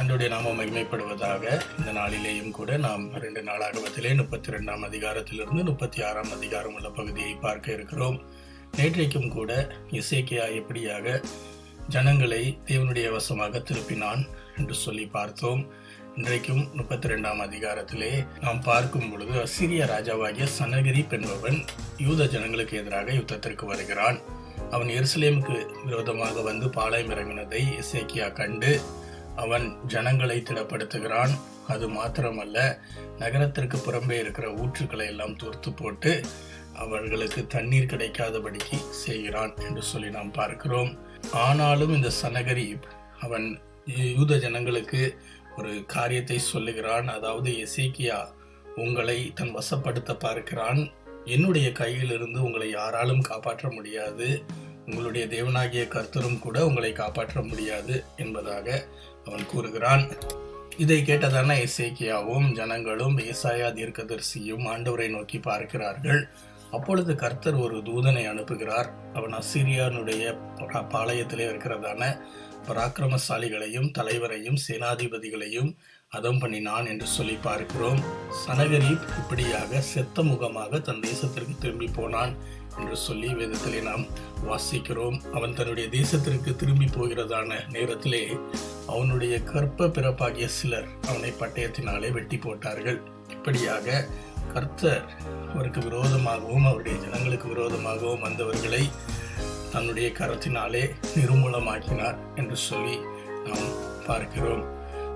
அன்றுடைய நாம மகிமைப்படுவதாக இந்த நாளிலேயும் கூட நாம் ரெண்டு நாளாகவத்திலே முப்பத்தி ரெண்டாம் அதிகாரத்திலிருந்து முப்பத்தி ஆறாம் அதிகாரம் உள்ள பகுதியை பார்க்க இருக்கிறோம். நேற்றைக்கும் கூட இசைக்கியா எப்படியாக ஜனங்களை தேவனுடைய வசமாக திருப்பினான் என்று சொல்லி பார்த்தோம். இன்றைக்கும் முப்பத்தி ரெண்டாம் அதிகாரத்திலே நாம் பார்க்கும் பொழுது அசிரிய ராஜாவாகிய சனகிரி என்பவன் யூத ஜனங்களுக்கு எதிராக யுத்தத்திற்கு வருகிறான். அவன் எருசலேமுக்கு விரோதமாக வந்து பாளையம் இறங்கினதை இசைக்கியா கண்டு அவன் ஜனங்களை திடப்படுத்துகிறான். அது மாத்திரமல்ல நகரத்திற்கு புறம்பே இருக்கிற ஊற்றுக்களை எல்லாம் தூர்த்து போட்டு அவர்களுக்கு தண்ணீர் கிடைக்காதபடிக்கு செய்கிறான் என்று சொல்லி நாம் பார்க்கிறோம். ஆனாலும் இந்த சனகரீப் அவன் யூத ஜனங்களுக்கு ஒரு காரியத்தை சொல்லுகிறான். அதாவது எசேக்கியா உங்களை தன் வசப்படுத்த பார்க்கிறான். என்னுடைய கையிலிருந்து உங்களை யாராலும் காப்பாற்ற முடியாது. உங்களுடைய தேவனாகிய கர்த்தரும் கூட உங்களை காப்பாற்ற முடியாது என்பதாக அவன் கூறுகிறான் இதை கேட்டதான இசைக்கியாவும் ஜனங்களும் ஏசாயா தீர்க்கதரிசியும் ஆண்டவரை நோக்கி பார்க்கிறார்கள். அப்பொழுது கர்த்தர் ஒரு தூதனை அனுப்புகிறார். அவன் அசிரியானுடைய பாளையத்திலே இருக்கிறதான பராக்கிரமசாலிகளையும் தலைவரையும் சேனாதிபதிகளையும் அதம் பண்ணினான் என்று சொல்லி பார்க்கிறோம். சனகரீப் இப்படியாக செத்த முகமாக தன் தேசத்திற்கு திரும்பி போனான். என்று சொல்லி வேதத்திலே நாம் வாசிக்கிறோம். அவன் தன்னுடைய தேசத்திற்கு திரும்பி போகிறதான நேரத்திலே அவனுடைய கற்ப பிறப்பாகிய சிலர் அவனை பட்டயத்தினாலே வெட்டி போட்டார்கள். இப்படியாக கர்த்தர் அவருக்கு விரோதமாகவும் அவருடைய ஜனங்களுக்கு விரோதமாகவும் வந்தவர்களை தன்னுடைய கரத்தினாலே நிர்மூலமாக்கினார் என்று சொல்லி நாம் பார்க்கிறோம்.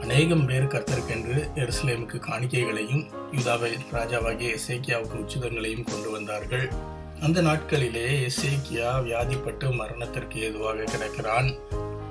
அநேகம் பேர் கர்த்தருக்கென்று எருசலேமுக்கு காணிக்கைகளையும் யூதாவை ராஜாவாகிய சேக்கியாவுக்கு உச்சிதங்களையும் கொண்டு வந்தார்கள். அந்த நாட்களிலே எசேக்கியா வியாதிப்பட்டு மரணத்திற்கு ஏதுவாக கிடக்கிறான்.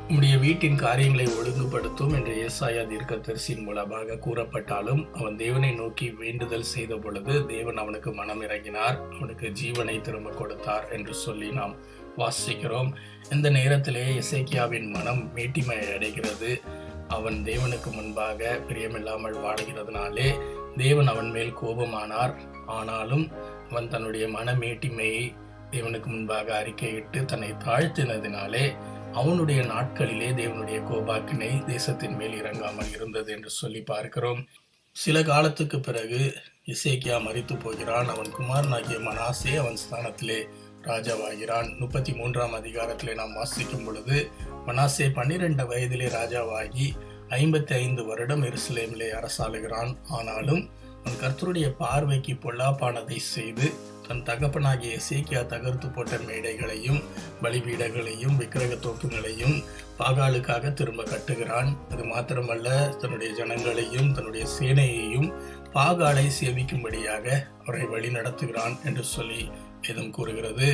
உம்முடைய வீட்டின் காரியங்களை ஒழுங்குபடுத்தும் என்று ஏசாயா தீர்க்கதரிசியின் மூலமாக கூறப்பட்டாலும் அவன் தேவனை நோக்கி வேண்டுதல் செய்த பொழுது தேவன் அவனுக்கு மனம் இறங்கினார். அவனுக்கு ஜீவனை திரும்ப கொடுத்தார் என்று சொல்லி நாம் வாசிக்கிறோம். இந்த நேரத்திலே இசைக்கியாவின் மனம் மேட்டிமை அடைகிறது. அவன் தேவனுக்கு முன்பாக பிரியமில்லாமல் வாடுகிறதுனாலே தேவன் அவன் மேல் கோபமானார். ஆனாலும் அவன் தன்னுடைய மனமேட்டிமையை தேவனுக்கு முன்பாக அறிக்கையிட்டு தன்னை தாழ்த்தினதினாலே அவனுடைய நாட்களிலே தேவனுடைய கோபாக்கினை தேசத்தின் மேல் இறங்காமல் இருந்தது என்று சொல்லி பார்க்கிறோம். சில காலத்துக்கு பிறகு இசேக்கியா மறித்து போகிறான். அவன் குமாரனாகிய மனாசே அவன் ஸ்தானத்திலே ராஜாவாகிறான். முப்பத்தி மூன்றாம் அதிகாரத்திலே நாம் வாசிக்கும் பொழுது மனாசே பன்னிரண்டு வயதிலே ராஜாவாகி ஐம்பத்தி ஐந்து வருடம் எருசலேமிலே அரசாளுகிறான். ஆனாலும் அவன் கர்த்தருடைய பார்வைக்கு பொல்லாப்பானதை செய்து தன் தகப்பனாகிய சீக்கியா தகர்த்து போட்ட மேடைகளையும் பலிபீடங்களையும் விக்கிரக தோப்புகளையும் பாகாலுக்காக திரும்ப கட்டுகிறான். அது மாத்திரமல்ல தன்னுடைய ஜனங்களையும் தன்னுடைய சேனையையும் பாகாலை சேவிக்கும்படியாக அவரை வழி நடத்துகிறான் என்று சொல்லி வேதம் கூறுகிறது.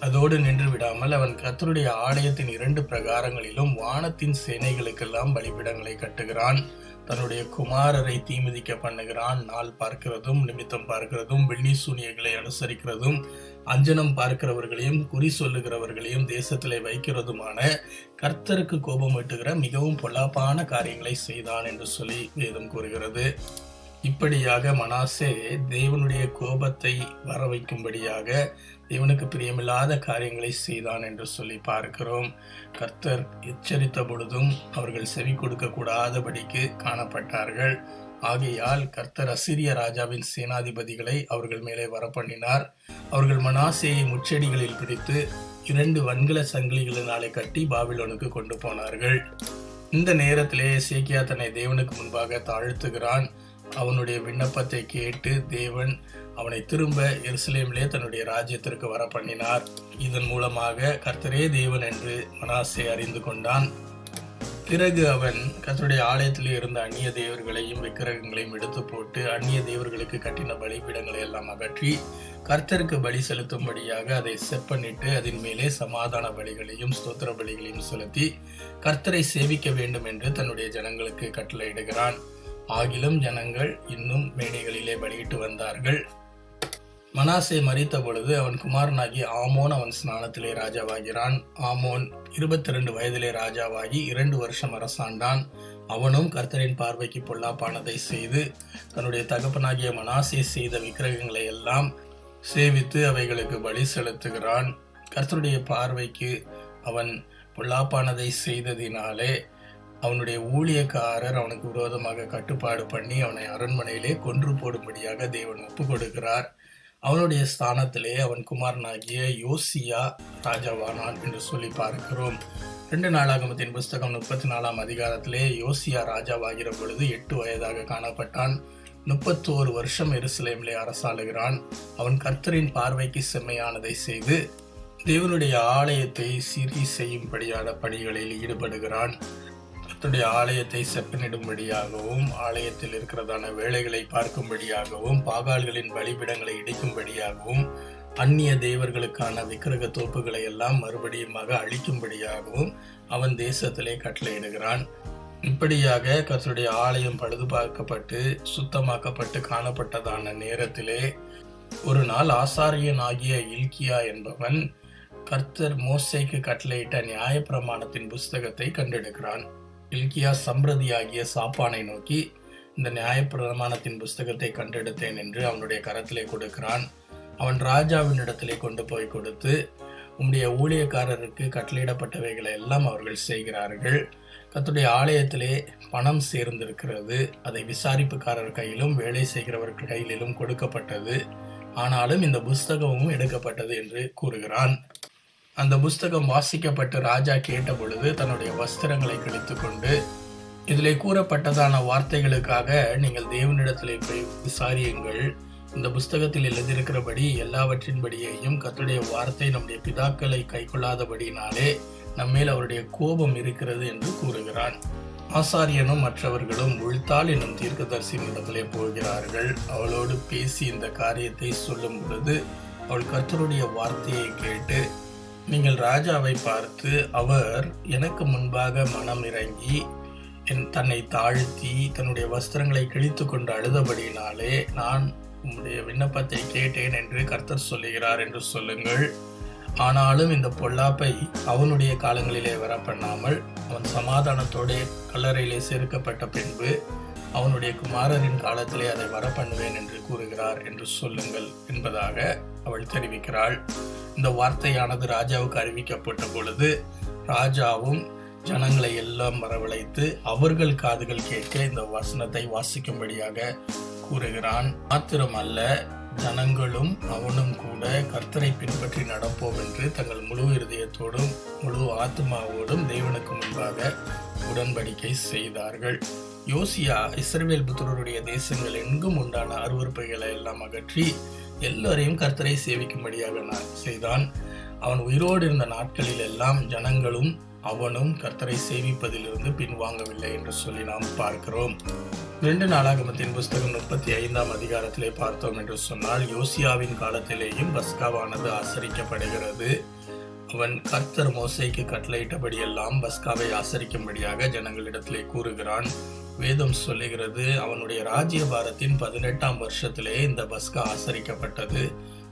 அதோடு நின்று விடாமல் அவன் கர்த்தருடைய ஆலயத்தின் இரண்டு பிரகாரங்களிலும் வானத்தின் சேனைகளுக்கெல்லாம் பலிபீடங்களை கட்டுகிறான். தன்னுடைய குமாரரை தீமிதிக்க பண்ணுகிறான். நாள் பார்க்கிறதும் நிமித்தம் பார்க்கிறதும் வெள்ளி சூனியங்களை அனுசரிக்கிறதும் அஞ்சனம் பார்க்கிறவர்களையும் குறி சொல்லுகிறவர்களையும் தேசத்திலே வைக்கிறதுமான கர்த்தருக்கு கோபம் வெட்டுகிற மிகவும் பொல்லாப்பான காரியங்களை செய்தான் என்று சொல்லி வேதம் கூறுகிறது. இப்படியாக மனாசே தேவனுடைய கோபத்தை வர வைக்கும்படியாக தேவனுக்கு பிரியமில்லாத காரியங்களை செய்தான் என்று சொல்லி பார்க்கிறோம். கர்த்தர் எச்சரித்த பொழுதும் அவர்கள் செவி கொடுக்க கூடாதபடிக்கு காணப்பட்டார்கள். ஆகையால் கர்த்தர் அசிரிய ராஜாவின் சேனாதிபதிகளை அவர்கள் மேலே வரப்பண்ணினார். அவர்கள் மனாசேயை முச்செடிகளில் பிடித்து இரண்டு வன்கல சங்கிலிகளினாலே கட்டி பாபிலோனுக்கு கொண்டு போனார்கள். இந்த நேரத்திலே சேக்கியா தன்னை தேவனுக்கு முன்பாக தாழ்த்துகிறான். அவனுடைய விண்ணப்பத்தை கேட்டு தேவன் அவனை திரும்ப எருசலேமிலே தன்னுடைய ராஜ்யத்திற்கு வர பண்ணினார் இதன் மூலமாக கர்த்தரே தேவன் என்று மனாசை அறிந்து கொண்டான். பிறகு அவன் கர்த்தருடைய ஆலயத்தில் இருந்த அந்நிய தேவர்களையும் விக்கிரகங்களையும் எடுத்து போட்டு அந்நிய தேவர்களுக்கு கட்டின பலிபீடங்களை எல்லாம் அகற்றி கர்த்தருக்கு பலி செலுத்தும்படியாக அதை செப்பனிட்டு அதன் மேலே சமாதான பலிகளையும் ஸ்தோத்திர பலிகளையும் செலுத்தி கர்த்தரை சேவிக்க வேண்டும் என்று தன்னுடைய ஜனங்களுக்கு கட்டளையிடுகிறான். ஆகிலும் ஜனங்கள் இன்னும் மேடைகளிலே பலியிட்டு வந்தார்கள். மனாசே மறித்த பொழுது அவன் குமாரனாகி ஆமோன் அவன் ஸ்நானத்திலே ராஜாவாகிறான். ஆமோன் இருபத்தி ரெண்டு வயதிலே ராஜாவாகி இரண்டு வருஷம் அரசாண்டான். அவனும் கர்த்தரின் பார்வைக்கு பொல்லாப்பானதை செய்து தன்னுடைய தகப்பனாகிய மனாசே செய்த விக்கிரகங்களை எல்லாம் சேவித்து அவைகளுக்கு பலி செலுத்துகிறான். கர்த்தருடைய பார்வைக்கு அவன் பொல்லாப்பானதை செய்ததினாலே அவனுடைய ஊழியக்காரர் அவனுக்கு விரோதமாக கட்டுப்பாடு பண்ணி அவனை அரண்மனையிலே கொன்று போடும்படியாக தேவன் ஒப்பு கொடுக்கிறார் அவனுடைய ஸ்தானத்திலே அவன் குமாரனாகிய யோசியா ராஜாவானான் என்று சொல்லி பார்க்கிறோம். ரெண்டு நாளாகமத்தின் புஸ்தகம் முப்பத்தி நாலாம் அதிகாரத்திலே யோசியா ராஜாவாகிற பொழுது எட்டு வயதாக காணப்பட்டான். முப்பத்தோரு வருஷம் எருசலேமிலே அரசாளுகிறான். அவன் கர்த்தரின் பார்வைக்கு செம்மையானதை செய்து தேவனுடைய ஆலயத்தை சிறி செய்யும்படியான பணிகளில் ஈடுபடுகிறான். கர்த்துடைய ஆலயத்தை செப்பனிடும்படியாகவும் ஆலயத்தில் இருக்கிறதான வேலைகளை பார்க்கும்படியாகவும் பாகால்களின் பலிபிடங்களை இடிக்கும்படியாகவும் அந்நிய தேவர்களுக்கான விக்கிரக தோப்புகளை எல்லாம் மறுபடியுமாக அழிக்கும்படியாகவும் அவன் தேசத்திலே கட்டளையிடுகிறான். இப்படியாக கர்த்தருடைய ஆலயம் பழுது பார்க்கப்பட்டு சுத்தமாக்கப்பட்டு காணப்பட்டதான நேரத்திலே ஒரு நாள் ஆசாரியன் ஆகிய இல்கியா என்பவன் கர்த்தர் மோசைக்கு கட்டளையிட்ட நியாயப்பிரமாணத்தின் புஸ்தகத்தை கண்டெடுக்கிறான். இல்கியா சம்பிரதியாகிய சாப்பானை நோக்கி இந்த நியாயப்பிரமாணத்தின் புஸ்தகத்தை கண்டெடுத்தேன் என்று அவனுடைய கரத்திலே கொடுக்கிறான். அவன் ராஜாவின் இடத்திலே கொண்டு போய் கொடுத்து உம்முடைய ஊழியக்காரருக்கு கட்டளையிடப்பட்டவைகளை எல்லாம் அவர்கள் செய்கிறார்கள். கத்துடைய ஆலயத்திலே பணம் சேர்ந்திருக்கிறது. அதை விசாரிப்புக்காரர் கையிலும் வேலை செய்கிறவர்கள் கையிலும் கொடுக்கப்பட்டது. ஆனாலும் இந்த புஸ்தகமும் எடுக்கப்பட்டது என்று கூறுகிறான். அந்த புஸ்தகம் வாசிக்கப்பட்டு ராஜா கேட்ட பொழுது தன்னுடைய வஸ்திரங்களை கிழித்து கொண்டு இதிலே கூறப்பட்டதான வார்த்தைகளுக்காக நீங்கள் தேவனிடத்திலே போய் விசாரியுங்கள். இந்த புஸ்தகத்தில் எழுதியிருக்கிறபடி எல்லாவற்றின்படியையும் கத்துடைய வார்த்தை நம்முடைய பிதாக்களை கைக்கொள்ளாதபடினாலே நம்மேல் அவருடைய கோபம் இருக்கிறது என்று கூறுகிறான். ஆசாரியனும் மற்றவர்களும் உழ்த்தாள் என்னும் தீர்க்கதரிசியினிடத்திலே போகிறார்கள். அவளோடு பேசி இந்த காரியத்தை சொல்லும் பொழுது அவள் கர்த்தருடைய வார்த்தையை கேட்டு நீங்கள் ராஜாவை பார்த்து அவர் எனக்கு முன்பாக மனம் இறங்கி என் தன்னை தாழ்த்தி தன்னுடைய வஸ்திரங்களை கிழித்து கொண்டு அழுதபடியினாலே நான் உம்முடைய விண்ணப்பத்தை கேட்டேன் என்று கர்த்தர் சொல்லுகிறார் என்று சொல்லுங்கள். ஆனாலும் இந்த பொல்லாப்பை அவனுடைய காலங்களிலே வர பண்ணாமல் அவன் சமாதானத்தோடே கல்லறையிலே சேர்க்கப்பட்ட பின்பு அவனுடைய குமாரரின் காலத்திலே அதை வர பண்ணுவேன் என்று கூறுகிறார் என்று சொல்லுங்கள் என்பதாக அவள் தெரிவிக்கிறாள். இந்த வார்த்தையானது ராஜாவுக்கு அறிவிக்கப்பட்ட பொழுது ராஜாவும் ஜனங்களை எல்லாம் வரவழைத்து அவர்கள் காதுகள் கேட்க இந்த வசனத்தை வாசிக்கும்படியாக கூறுகிறான். மாத்திரமல்ல ஜனங்களும் அவனும் கூட கர்த்தரை பின்பற்றி நடப்போம் என்று தங்கள் முழு இருதயத்தோடும் முழு ஆத்மாவோடும் தேவனுக்கு முன்பாக உடன்படிக்கை செய்தார்கள். யோசியா இஸ்ரவேல் புத்திரருடைய தேசங்கள் எங்கும் உண்டான அருவறுப்புகளை எல்லாம் அகற்றி எல்லோரையும் கர்த்தரை சேவிக்கும்படியாக நான் செய்தான். அவன் உயிரோடு இருந்த நாட்களில் எல்லாம் ஜனங்களும் அவனும் கர்த்தரை சேவிப்பதிலிருந்து பின்வாங்கவில்லை என்று சொல்லி நாம் பார்க்கிறோம். ரெண்டு நாளாகமத்தின் புஸ்தகம் முப்பத்தி ஐந்தாம் அதிகாரத்திலே பார்த்தோம் என்று சொன்னால் யோசியாவின் காலத்திலேயும் பஸ்காவானது ஆசரிக்கப்படுகிறது. அவன் கர்த்தர் மோசைக்கு கட்டளையிட்டபடியெல்லாம் பஸ்காவை ஆசரிக்கும்படியாக ஜனங்களிடத்திலே கூறுகிறான். வேதம் சொல்லுகிறது அவனுடைய ராஜ்யபாரத்தின் பதினெட்டாம் வருஷத்திலே இந்த பஸ்கா ஆசரிக்கப்பட்டது.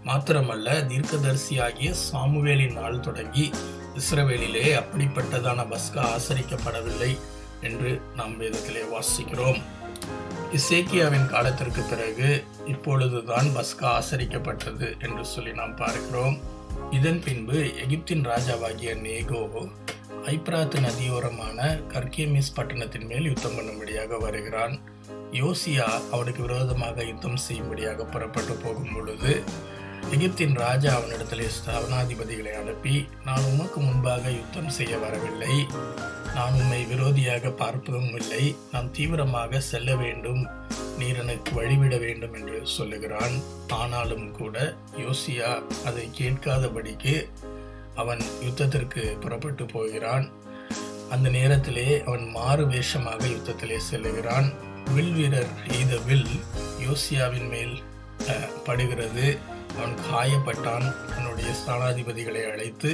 மாத்திரமல்ல தீர்க்கதரிசியாகிய சாமுவேலின் நாள் தொடங்கி இஸ்ரவேலிலே அப்படிப்பட்டதான பஸ்கா ஆசரிக்கப்படவில்லை என்று நாம் வேதத்திலே வாசிக்கிறோம். இசேக்கியாவின் காலத்திற்கு பிறகு இப்பொழுதுதான் பஸ்கா ஆசரிக்கப்பட்டது என்று சொல்லி நாம் பார்க்கிறோம். இதன் பின்பு எகிப்தின் ராஜாவாகிய நேகோவோ ஐப்ராத்து நதியோரமான கர்கேமிஸ் பட்டணத்தின் மேல் யுத்தம் பண்ணும்படியாக வருகிறான். யோசியா அவனுக்கு விரோதமாக யுத்தம் செய்யும்படியாக புறப்பட்டு போகும் பொழுது எகிப்தின் ராஜா அவனிடத்திலே ஸ்தாபனாதிபதிகளை அனுப்பி நான் உமக்கு முன்பாக யுத்தம் செய்ய வரவில்லை. நான் உம்மை விரோதியாக பார்ப்பதும் இல்லை. நாம் தீவிரமாக செல்ல வேண்டும். நீர் எனக்கு வழிவிட வேண்டும் என்று சொல்லுகிறான். ஆனாலும் கூட யோசியா அதை கேட்காதபடிக்கு அவன் யுத்தத்திற்கு புறப்பட்டு போகிறான். அந்த நேரத்திலே அவன் மாறு வேஷமாக யுத்தத்திலே செல்லுகிறான். வில் வீரர் எய்த வில் யோசியாவின் மேல் படுகிறது. அவன் காயப்பட்டான். தன்னுடைய ஸ்தானாதிபதிகளை அழைத்து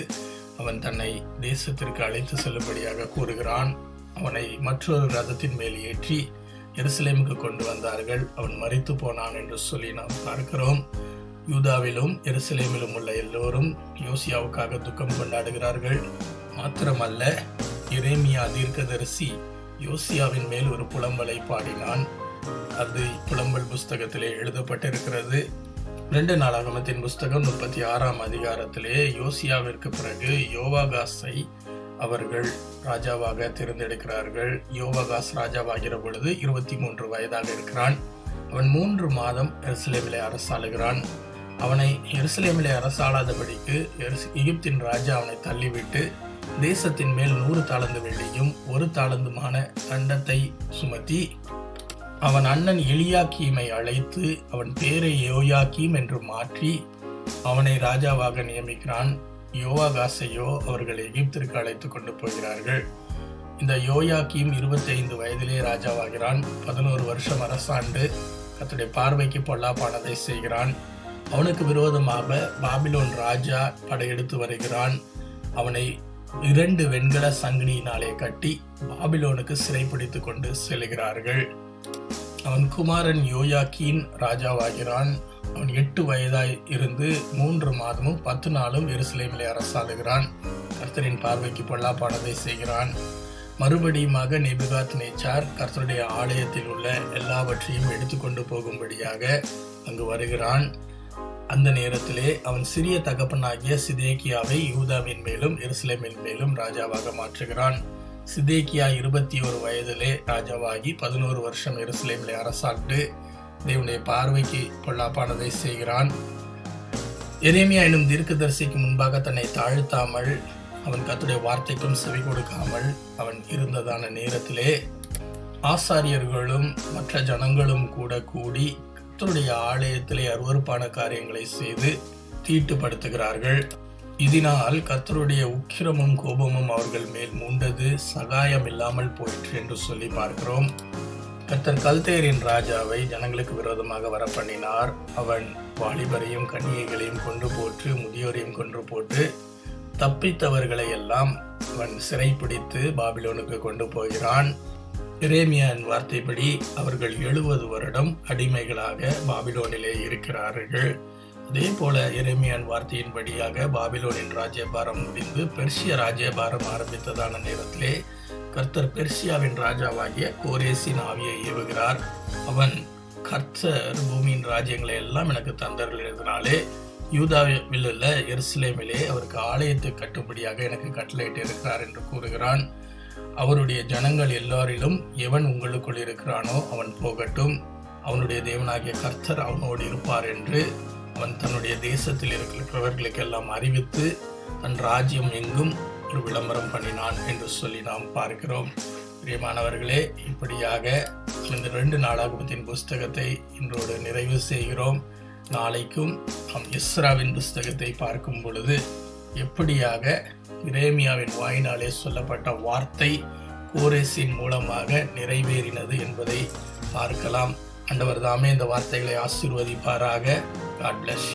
அவன் தன்னை தேசத்திற்கு அழைத்து செல்லும்படியாக கூறுகிறான். அவனை மற்றொரு ரதத்தின் மேல் ஏற்றி எருசலேமுக்கு கொண்டு வந்தார்கள். அவன் மறித்து போனான் என்று சொல்லி நாம் பார்க்கிறோம். யூதாவிலும் எருசலேமிலும் உள்ள எல்லோரும் யோசியாவுக்காக துக்கம் கொண்டாடுகிறார்கள். மாத்திரமல்ல இரேமியா தீர்க்கதரிசி யோசியாவின் மேல் ஒரு புலம்பலை பாடினான். அது புலம்பல் புஸ்தகத்திலே எழுதப்பட்டிருக்கிறது. ரெண்டு நாளாகமத்தின் புஸ்தகம் முப்பத்தி ஆறாம் அதிகாரத்திலே யோசியாவிற்கு பிறகு யோவாகாஸை அவர்கள் ராஜாவாக தேர்ந்தெடுக்கிறார்கள். யோவகாஸ் ராஜாவாகிற பொழுது இருபத்தி மூன்று வயதாக இருக்கிறான். அவன் மூன்று மாதம் எருசலேமிலே அரசாளுகிறான். அவனை எருசலேமிலே அரசாளாதபடிக்கு எருஸ்- எகிப்தின் ராஜா அவனை தள்ளிவிட்டு தேசத்தின் மேல் நூறு தாளந்து வெள்ளியும் ஒரு தாளந்துமான தண்டத்தை சுமத்தி அவன் அண்ணன் எலியாக்கீமை அழைத்து அவன் பேரை யோயாக்கீம் என்று மாற்றி அவனை ராஜாவாக நியமிக்கிறான். யோவாகாசையோ அவர்கள் எகிப்திற்கு அழைத்து கொண்டு போகிறார்கள். இந்த யோயாக்கீம் 25 வயதிலே ராஜாவாகிறான். பதினோரு வருஷம் அரசாண்டு கர்த்தருடைய பார்வைக்கு பொல்லாப்பானதை செய்கிறான். அவனுக்கு விரோதமாக பாபிலோன் ராஜா படையெடுத்து வருகிறான். அவனை இரண்டு வெண்கல சங்கிலியினாலே கட்டி பாபிலோனுக்கு சிறைப்பிடித்து கொண்டு செல்கிறார்கள். அவன் குமாரன் யோயாக்கீன் ராஜாவாகிறான். அவன் எட்டு வயதாய் இருந்து மூன்று மாதமும் பத்து நாளும் எருசலேமிலே அரசாளுகிறான். கர்த்தரின் பார்வைக்கு பொல்லாப்பானதை செய்கிறான். மறுபடியுமாக நெபுகாத் நேச்சார் கர்த்தருடைய ஆலயத்தில் உள்ள எல்லாவற்றையும் எடுத்துக்கொண்டு போகும்படியாக அங்கு வருகிறான். அந்த நேரத்திலே அவன் சிறிய தகப்பனாகிய சிதேக்கியாவை யூதாவின் மேலும் எருசலேமின் மேலும் ராஜாவாக மாற்றுகிறான். சிதேக்கியா இருபத்தி ஒரு வயதிலே ராஜாவாகி பதினோரு வருஷம் எருசலேமிலே அரசாண்டு தேவனுடைய பார்வைக்கு பொல்லாப்பானதை செய்கிறான். எரேமியா எனும் தீர்க்கதரிசிக்கு முன்பாக தன்னை தாழ்த்தாமல் அவன் கத்துடைய வார்த்தைக்கும் செவி கொடுக்காமல் அவன் இருந்ததான நேரத்திலே ஆசாரியர்களும் மற்ற ஜனங்களும் கூட கூடி கர்த்தருடைய ஆலயத்திலே அருவருப்பான காரியங்களை செய்து தீட்டுப்படுத்துகிறார்கள். இதனால் கர்த்தருடைய உக்கிரமும் கோபமும் அவர்கள் மேல் மூண்டது சகாயம் இல்லாமல் போயிற்று என்று சொல்லி பார்க்கிறோம். கர்த்தர் கல்தேரின் ராஜாவை ஜனங்களுக்கு விரோதமாக வர பண்ணினார் அவன் வாலிபரையும் கன்னிகைகளையும் கொன்று போட்டு முதியோரையும் கொன்று போட்டு தப்பித்தவர்களை எல்லாம் அவன் சிறைப்பிடித்து பாபிலோனுக்கு கொண்டு போகிறான். எரேமியான் வார்த்தைப்படி அவர்கள் எழுபது வருடம் அடிமைகளாக பாபிலோனிலே இருக்கிறார்கள். அதே போல எரேமியான் வார்த்தையின்படியாக பாபிலோனின் ராஜ்யபாரம் முடிந்து பெர்சிய ராஜ்யபாரம் ஆரம்பித்ததான நேரத்திலே கர்த்தர் பெர்சியாவின் ராஜாவாகிய கோரேசின் ஆவியை ஏவுகிறார். அவன் கர்த்தர் பூமியின் ராஜ்யங்களை எல்லாம் எனக்கு தந்தர்களே யூதாவில் உள்ள எருசலேமிலே அவருக்கு ஆலயத்தை கட்டுப்படியாக எனக்கு கட்டளையிட்டு இருக்கிறார் என்று கூறுகிறான். அவருடைய ஜனங்கள் எல்லாரிலும் எவன் உங்களுக்குள் இருக்கிறானோ அவன் போகட்டும். அவனுடைய தேவனாகிய கர்த்தர் அவனோடு இருப்பார் என்று அவன் தன்னுடைய தேசத்தில் இருக்கிறவர்களுக்கெல்லாம் அறிவித்து தன் ராஜ்யம் எங்கும் ஒரு விளம்பரம் பண்ணினான் என்று சொல்லி நாம் பார்க்கிறோம். பிரியமானவர்களே இப்படியாக இந்த ரெண்டு நாளாகமத்தின் புஸ்தகத்தை இன்றோடு நிறைவு செய்கிறோம். நாளைக்கும் நாம் இஸ்ராவின் புஸ்தகத்தை பார்க்கும் பொழுது எப்படியாக இரேமியாவின் வாயினாலே சொல்லப்பட்ட வார்த்தை கோரேசின் மூலமாக நிறைவேறினது என்பதை பார்க்கலாம். அண்டவர் தாமே இந்த வார்த்தைகளை ஆசீர்வதிப்பாராக. God plus